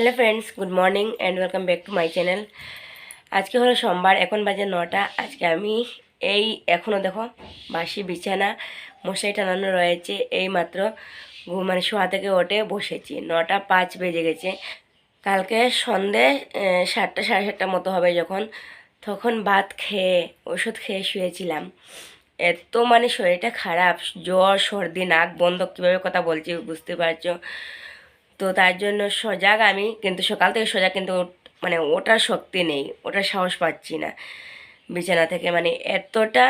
Hello friends, good morning and welcome back to my channel আজকে হলো সোমবার, এখন বাজে নটা। আজকে আমি এই এখনও দেখো, বাসি, বিছানা, মশারি টানানো রয়েছে। এই মাত্র মানে শোয়া থেকে ওঠে বসেছি। নটা পাঁচ বেজে গেছে। কালকে সন্ধে সাতটা, সাড়ে সাতটার মতো হবে যখন। তখন ভাত খেয়ে, ওষুধ খেয়ে শুয়েছিলাম। এত মানে শরীরটা খারাপ, জ্বর, সর্দি, নাক বন্ধ, কীভাবে কথা বলছি বুঝতে পারছ? তো তার জন্য সজাগ আমি, কিন্তু সকাল থেকে সজাগ কিন্তু মানে ওটার শক্তি নেই ওটার সাহস পাচ্ছি না। বিছানা থেকে মানে এতটা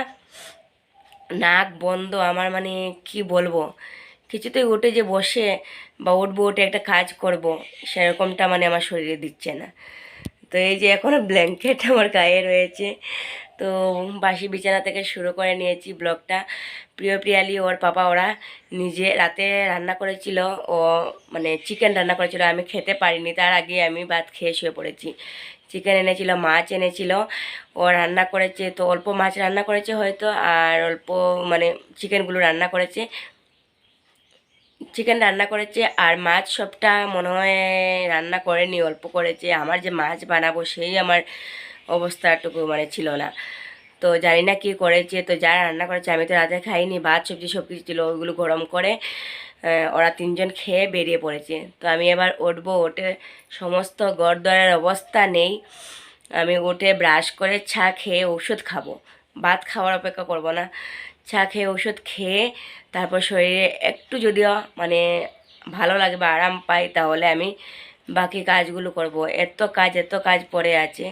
নাক বন্ধ, আমার মানে কি বলব? কিছুতেই উঠে যে বসে বা উঠবো, উঠে একটা কাজ করব, সেরকমটা মানে আমার শরীরে দিচ্ছে না। তো এই যে এখনও ব্ল্যাঙ্কেট আমার গায়ে রয়েছে তো বাসি বিছানা থেকে শুরু করে নিয়েছি ব্লগটা। প্রিয় প্রিয়ালি, ওর পাপা, ওরা নিজে রাতে রান্না করেছিল। ও মানে চিকেন রান্না করেছিল। আমি খেতে পারিনি। তার আগে আমি ভাত খেয়ে শুয়ে পড়েছি। চিকেন এনেছিল, মাছ এনেছিল। ও রান্না করেছে। তো অল্প মাছ রান্না করেছে হয়তো, আর অল্প মানে চিকেনগুলো রান্না করেছে। চিকেন রান্না করেছে, আর মাছ সবটা মনে হয় রান্না করেনি, অল্প করেছে। আমার যে মাছ বানাবো, সেই আমার অবস্থাটুকু মানে ছিল না। তো জানি না কী করেছে, তো যারা রান্না করেছে আমি তো রাতে খাইনি, ভাত, সবজি সব কিছু ছিল ওইগুলো গরম করে ওরা তিনজন খেয়ে বেরিয়ে পড়েছে। তো আমি এবার উঠবো, উঠে সমস্ত গড়দরের অবস্থা নেই। আমি উঠে ব্রাশ করে চা খেয়ে ওষুধ খাব। ভাত খাওয়ার অপেক্ষা করব না। চা খেয়ে ওষুধ খেয়ে তারপর শরীরে একটু যদিও মানে ভালো লাগে বা আরাম পাই, তাহলে আমি বাকি কাজগুলো করব। এত কাজ এত কাজ পড়ে আছে।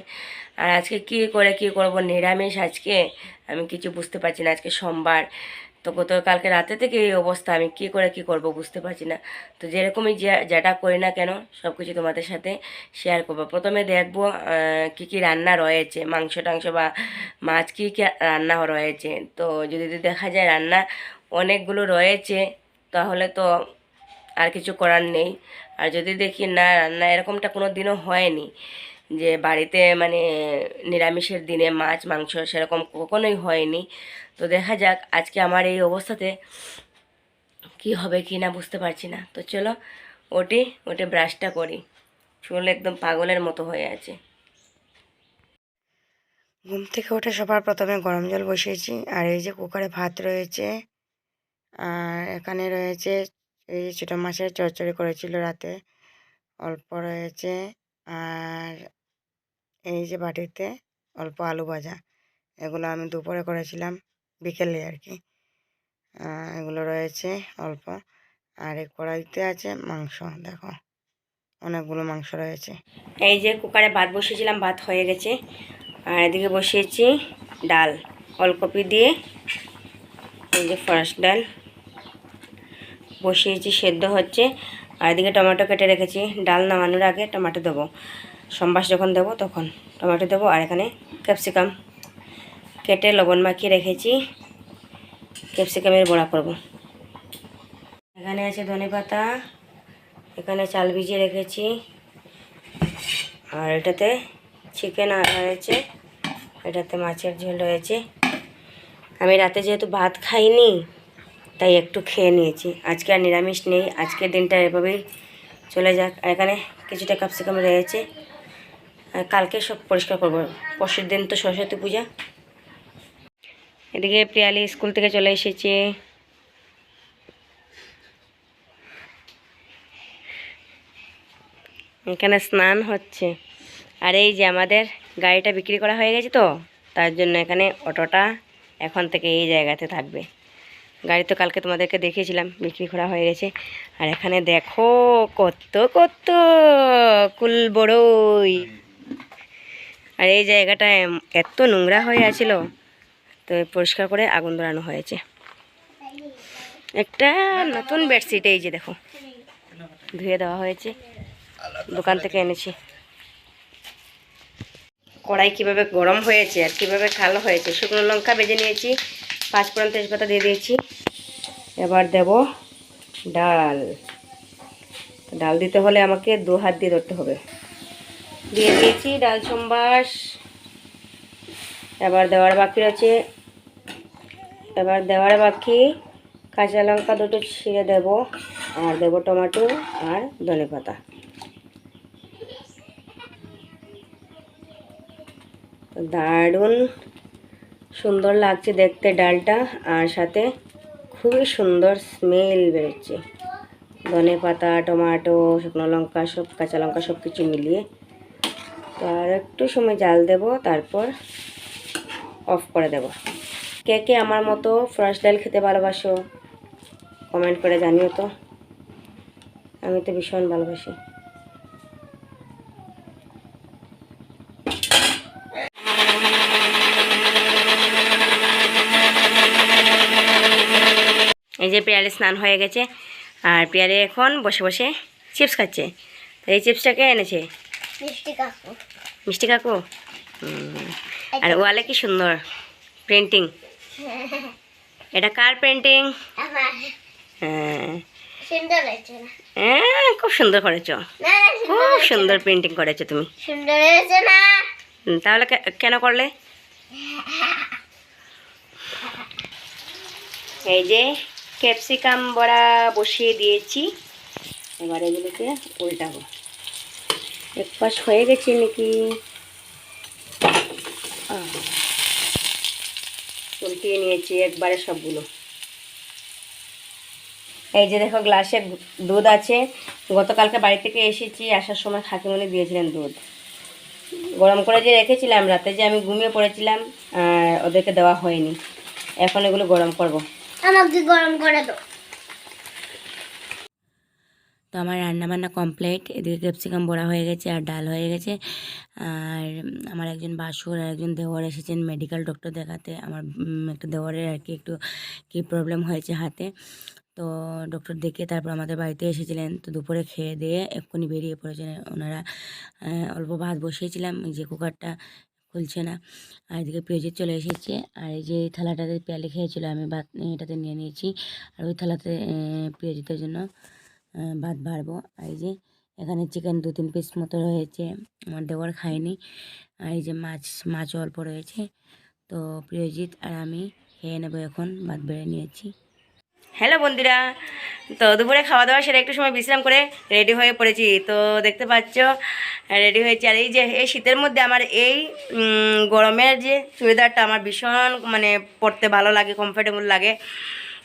আর আজকে কি করে, কি করব? নিরামিষ আজকে? আমি কিছু বুঝতে পারছি না। আজকে সোমবার। তো গত কালকে রাতে থেকে এই অবস্থা। আমি কি করে, কি করব বুঝতে পারছি না। তো যেরকমই যেটা করি না কেন সব কিছু তোমাদের সাথে শেয়ার করব। প্রথমে দেখব কী কী রান্না রয়েছে। মাংস টাংস বা মাছ কী কী রান্না রয়েছে। তো যদি দেখা যায় রান্না অনেকগুলো রয়েছে, তাহলে তো আর কিছু করার নেই। আর যদি দেখি না রান্না এরকমটা কোনো দিনও হয়নি যে বাড়িতে মানে নিরামিষের দিনে মাছ, মাংস সেরকম কখনোই হয়নি। তো দেখা যাক আজকে আমার এই অবস্থাতে কি হবে কি না বুঝতে পারছি না। তো চলো ওটি, ওটে ব্রাশটা করি। চুল একদম পাগলের মতো হয়ে আছে। ঘুম থেকে উঠে সবার প্রথমে গরম জল বসিয়েছি, আর এই যে কুকারে ভাত রয়েছে, আর এখানে রয়েছে এই ছোটো মাছের চচ্চড়ি করেছিল রাতে। অল্প রয়েছে আর এই যে বাটিতে অল্প আলু ভাজা। এগুলো আমি দুপুরে করেছিলাম, বিকেলে আর কি। এগুলো রয়েছে অল্প। আর এই কড়াইতে আছে মাংস, দেখো। অনেকগুলো মাংস রয়েছে। এই যে কুকারে ভাত বসিয়েছিলাম, ভাত হয়ে গেছে। আর এদিকে বসিয়েছি ডাল ওলকপি দিয়ে। এই যে ফার্স্ট ডাল। বসিয়েছি সেদ্ধ হচ্ছে। আর এদিকে টমেটো কেটে রেখেছি। ডাল নামানোর আগে টমেটো দেবো। সম্বাস যখন দেবো তখন টমেটো দেবো। আর এখানে ক্যাপসিকাম। কেটে লবণ মাখিয়ে রেখেছি। ক্যাপসিকামের বড়া করব। এখানে আছে ধনে পাতা। এখানে চাল ভিজিয়ে রেখেছি। আর এটাতে চিকেন রয়েছে। এটাতে মাছের ঝোল রয়েছে। আমি রাতে যেহেতু ভাত খাইনি তাই একটু খেয়ে নিয়েছি। আজকে আর নিরামিষ নেই আজকের দিনটা এভাবেই চলে যাক। এখানে কিছুটা ক্যাপসিকাম রয়েছে। কালকে সব পরিষ্কার করব। পরশুর দিন তো সরস্বতী পূজা। এদিকে প্রিয়ালি স্কুল থেকে চলে এসেছে। এখানে স্নান হচ্ছে। আর এই যে আমাদের গাড়িটা বিক্রি করা হয়ে গেছে তো, তার জন্য এখানে অটোটা এখন থেকে এই জায়গাতে থাকবে। গাড়ি তো কালকে তোমাদেরকে দেখিয়েছিলাম বিক্রি করা হয়ে গেছে। আর এখানে দেখো কত কত কুল বড়ই। আর এই জায়গাটা এত নোংরা হয়ে আছিল, তো পরিষ্কার করে আগুন ধরানো হয়েছে। একটা নতুন বেডশিট, এই যে দেখো, ধুয়ে দেওয়া হয়েছে, দোকান থেকে এনেছি। কড়াই কীভাবে গরম হয়েছে আর কীভাবে কালো হয়েছে, শুকনো লঙ্কা বেজে নিয়েছি পাঁচফোড়ন তেজপাতা দিয়ে দিয়েছি। এবার দেব ডাল। ডাল দিতে হলে আমাকে দু হাত দিয়ে ধরতে হবে। দিয়ে দিয়েছি ডাল সম্বাস। এবার দেওয়ার বাকি আছে এবার দেওয়ার বাকি কাঁচা লঙ্কা দুটো ছিঁড়ে দেব। আর দেব টমেটো আর ধনে পাতা। দারুণ সুন্দর লাগছে দেখতে ডালটা আর সাথে খুবই সুন্দর স্মেল বেরোচ্ছে। ধনে পাতা, টমাটো, শুকনো লঙ্কা, সব কাঁচা লঙ্কা সব কিছু মিলিয়ে। তো আর একটু সময় জাল দেব, তারপর অফ করে দেব। কে কে আমার মতো ফ্রাশ ডাল খেতে ভালোবাসো কমেন্ট করে জানিও তো। আমি তো ভীষণ ভালোবাসি। এই যে পেয়ারে স্নান হয়ে গেছে আর পেয়ারে এখন বসে বসে চিপস খাচ্ছে। তো এই চিপসটা কে এনেছে। মিষ্টি কাকু। মিষ্টি কাকু? আর ওয়ালে কি সুন্দর পেন্টিং। এটা কার পেন্টিং? হ্যাঁ। হ্যাঁ, খুব সুন্দর করেছ। খুব সুন্দর পেন্টিং করেছ তুমি। তাহলে কেন করলে? এই যে ক্যাপসিকাম বড়া বসিয়ে দিয়েছি। এবার এগুলোকে উল্টাবো। এক পাশ হয়ে গেছে নাকি? উল্টিয়ে নিয়েছি একবারে সবগুলো। এই যে দেখো গ্লাসে দুধ আছে। গতকালকে বাড়ি থেকে এসেছি, আসার সময় খাকিমণি দিয়েছিলেন দুধ। গরম করে যে রেখেছিলাম, রাতে যে আমি ঘুমিয়ে পড়েছিলাম ওদেরকে দেওয়া হয়নি। এখন এগুলো গরম করব। আমাকে গরম করে দাও। তো আমার রান্না বান্না কমপ্লিট এদিকে ক্যাপসিকাম বড়া হয়ে গেছে আর ডাল হয়ে গেছে। আর আমার একজন বাসুর আর একজন দেওয়ার এসেছেন মেডিকেল ডক্টর দেখাতে। আমার একটা দেওয়ারের আর কি একটু, কী প্রবলেম হয়েছে হাতে। তো ডক্টর দেখে তারপর আমাদের বাড়িতে এসেছিলেন। তো দুপুরে খেয়ে দিয়ে এক্ষুনি বেরিয়ে পড়েছেন। ওনারা অল্প ভাত বসিয়েছিলাম। যে কুকারটা খুলছে না। আর এদিকে পেঁয়াজের চলে এসেছে। আর এই যে থালাটাতে পেয়ালে খেয়েছিল আমি ভাত, এটাতে নিয়ে নিয়েছি। আর ওই থালাতে পেঁয়াজিতের জন্য ভাত বাড়বো। আর এই যে এখানে চিকেন দু তিন পিস মতো রয়েছে। আমার দেওয়ার খায়নি। আর এই যে মাছ মাছ অল্প রয়েছে। তো প্রিয়জিৎ আর আমি খেয়ে নেব এখন। ভাত বেড়ে নিয়েছি। হ্যালো বন্ধুরা। তো দুপুরে খাওয়া দাওয়া সেরে একটু সময় বিশ্রাম করে রেডি হয়ে পড়েছি। তো দেখতে পাচ্ছ রেডি হয়েছি। আর এই যে, এই শীতের মধ্যে আমার এই গরমের যে চুড়িদারটা আমার ভীষণ মানে পরতে ভালো লাগে কমফোর্টেবল লাগে।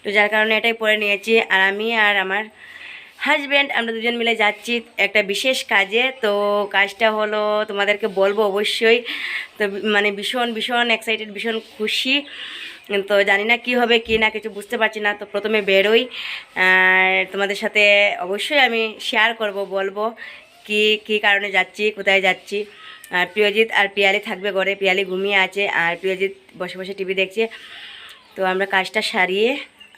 তো যার কারণে এটাই পরে নিয়েছি। আর আমি আর আমার হাজব্যান্ড আমরা দুজন মিলে যাচ্ছি একটা বিশেষ কাজে। তো কাজটা হলো তোমাদেরকে বলব অবশ্যই। তো মানে ভীষণ ভীষণ এক্সাইটেড ভীষণ খুশি। তো জানি না কি হবে, কি না, কিছু বুঝতে পারছি না। তো প্রথমে বেরোই তোমাদের সাথে অবশ্যই আমি শেয়ার করব, বলব কি কি কারণে যাচ্ছি, কোথায় যাচ্ছি। আর প্রিয়জিৎ আর পিয়ালি থাকবে ঘরে, পিয়ালি ঘুমিয়ে আছে, আর প্রিয়জিৎ বসে বসে টিভি দেখছে। তো আমরা কাজটা সারিয়ে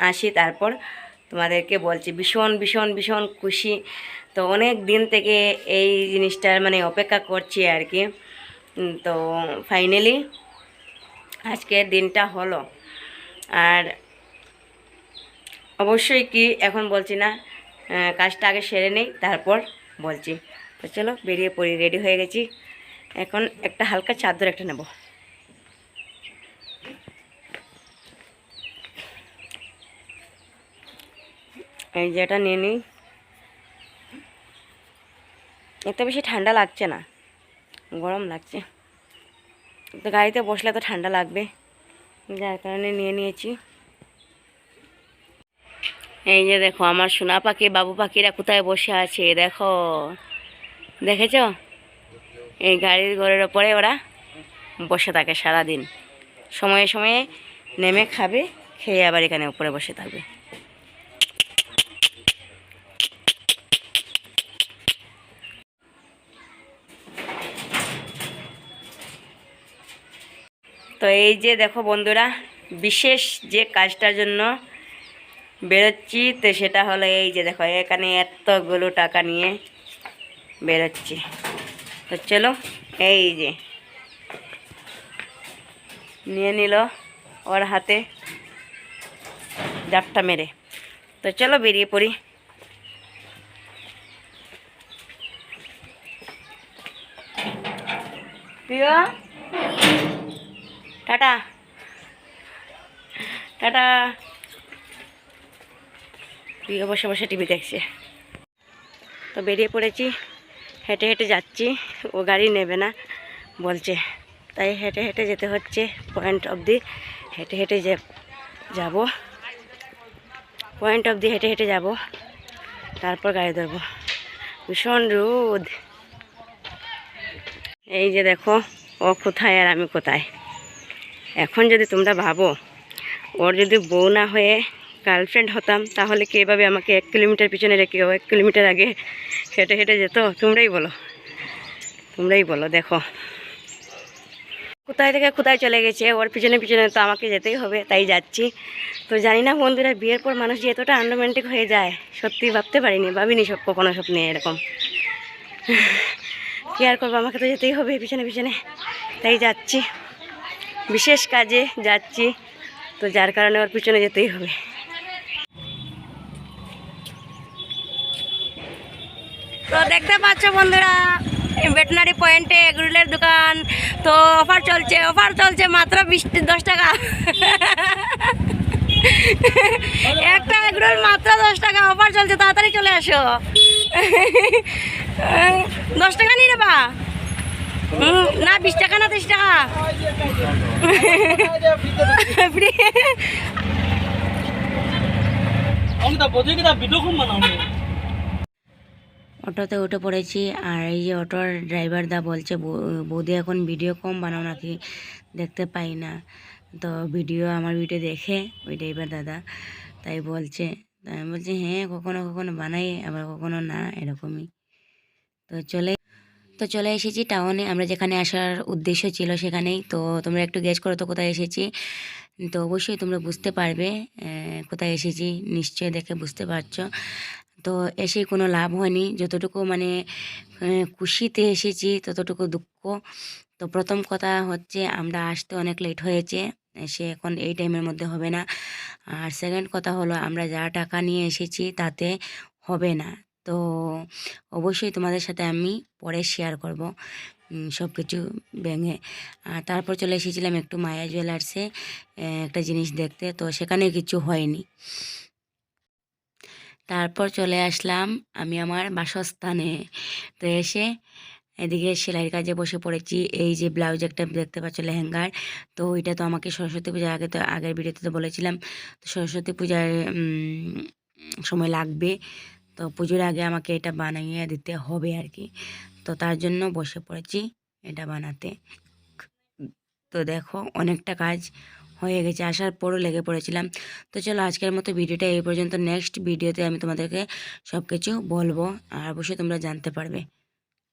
আসি, তারপর তোমাদেরকে বলছি, ভীষণ ভীষণ ভীষণ খুশি। তো অনেক দিন থেকে এই জিনিসটার মানে অপেক্ষা করছি আর কি। তো ফাইনালি আজকের দিনটা হলো। আর অবশ্যই কি এখন বলছি না কাজটা আগে সেরে নেই, তারপর বলছি। তো চলো বেরিয়ে পড়ি, রেডি হয়ে গেছি। এখন একটা হালকা চাদর একটা নেব। এই যে এটা নিয়ে নিই। এত বেশি ঠান্ডা লাগছে না, গরম লাগছে। তো গাড়িতে বসলে তো ঠান্ডা লাগবে। যার কারণে নিয়ে নিয়েছি। এই যে দেখো, আমার সোনা পাখি, বাবু পাখিরা কোথায় বসে আছে, দেখো। দেখেছ? এই গাড়ির ঘরের ওপরে ওরা বসে থাকে সারাদিন। সময়ে সময়ে নেমে খাবে, খেয়ে আবার এখানে উপরে বসে থাকবে। তো এই যে দেখো বন্ধুরা, বিশেষ যে কাজটার জন্য বেরোচ্ছি, তো সেটা হলো এই যে দেখো, এখানে এতগুলো টাকা নিয়ে বেরোচ্ছি। তো চলো, এই যে নিয়ে নিল ওর হাতে জাপটা মেরে। তো চলো বেরিয়ে পড়ি। প্রিয়? টাটা। টাটা। প্রিয় বসে বসে টিভি দেখছে। তো বেরিয়ে পড়েছি, হেঁটে হেঁটে যাচ্ছি, ও গাড়ি নেবে না, বলছে। তাই হেঁটে হেঁটে যেতে হচ্ছে পয়েন্ট অবধি হেঁটে হেঁটে যে যাব। পয়েন্ট অবধি হেঁটে হেঁটে যাব, তারপর গাড়ি ধরবো। ভীষণ রোদ। এই যে দেখো, ও কোথায় আর আমি কোথায়? এখন যদি তোমরা ভাবো, ওর যদি বউ না হয়ে গার্লফ্রেন্ড হতাম, তাহলে কি এভাবে আমাকে এক কিলোমিটার পিছনে রেখে এক কিলোমিটার আগে হেঁটে হেঁটে যেত? তোমরাই বলো। তোমরাই বলো, দেখো। কোথায় থেকে কোথায় চলে গেছে? ওর পিছনে পিছনে তো আমাকে যেতেই হবে, তাই যাচ্ছি। তো জানি না বন্ধুরা, বিয়ের পর মানুষ যে এতটা আনরোম্যান্টিক হয়ে যায়, সত্যি ভাবতে পারিনি, ভাবিনি সব, কখনো স্বপ্নে এরকম। কি আর করব, আমাকে তো যেতেই হবে পিছনে পিছনে। তাই যাচ্ছি। বিশেষ কাজে যাচ্ছি, তো যার কারণে ওর পিছনে যেতেই হবে। তো দেখতে পাচ্ছ বন্ধুরা, ভেটেনারি পয়েন্টে এগরুলের দোকান। তো অফার চলছে অফার চলছে মাত্র বিশ, দশ টাকা। একটা এগরোল মাত্র দশ টাকা, অফার চলছে, তাড়াতাড়ি চলে আসো। দশ টাকা নিয়ে নেবা? না বিশ টাকা না তিরিশ টাকা। অটোতে উঠে পড়েছি আর এই যে অটোর ড্রাইভার দা বলছে "বৌ- বৌদি এখন ভিডিও কম বানাও নাকি? দেখতে পাই না। তো ভিডিও আমার ভিডিও দেখে ওই ড্রাইভার দাদা তাই বলছে। তাই আমি বলছি হ্যাঁ কখনো কখনো বানাই আবার কখনো না এরকমই। তো চলে তো চলে এসেছি টাউনে আমরা যেখানে আসার উদ্দেশ্য ছিল সেখানেই। তো তোমরা একটু গেস করো তো কোথায় এসেছি। তো অবশ্যই তোমরা বুঝতে পারবে কোথায় এসেছি। নিশ্চয়ই দেখে বুঝতে পারছ। তো এসে কোনো লাভ হয়নি। যতটুকু মানে খুশিতে এসেছি, ততটুকু দুঃখ। তো প্রথম কথা হচ্ছে আমরা আসতে অনেক লেট হয়েছে। সে এখন এই টাইমের মধ্যে হবে না। আর সেকেন্ড কথা হলো আমরা যা টাকা নিয়ে এসেছি তাতে হবে না। তো অবশ্যই তোমাদের সাথে আমি পরে শেয়ার করব সব কিছু ভেঙে। আর তারপর চলে এসেছিলাম একটু মায়া জুয়েলার্সে একটা জিনিস দেখতে, তো সেখানে কিছু হয়নি। তারপর চলে আসলাম আমি আমার বাসস্থানে, তো এসে এদিকে সেলাইয়ের কাজে বসে পড়েছি। এই যে ব্লাউজ একটা দেখতে পাচ্ছ, লেহেঙ্গার, তো ওইটা তো আমাকে সরস্বতী পূজার আগে তো, আগের ভিডিওতে তো বলেছিলাম, তো সরস্বতী পূজার সময় লাগবে। তো পুজোর আগে আমাকে এটা বানিয়ে দিতে হবে আর কি। তো তার জন্য বসে পড়েছি এটা বানাতে। তো দেখো অনেকটা কাজ হয়ে গেছে, আসার পরও লেগে পড়েছিলাম। তো চলো আজকের মতো ভিডিওটা এই পর্যন্ত। নেক্সট ভিডিওতে আমি তোমাদেরকে সব কিছু বলব আর অবশ্যই তোমরা জানতে পারবে।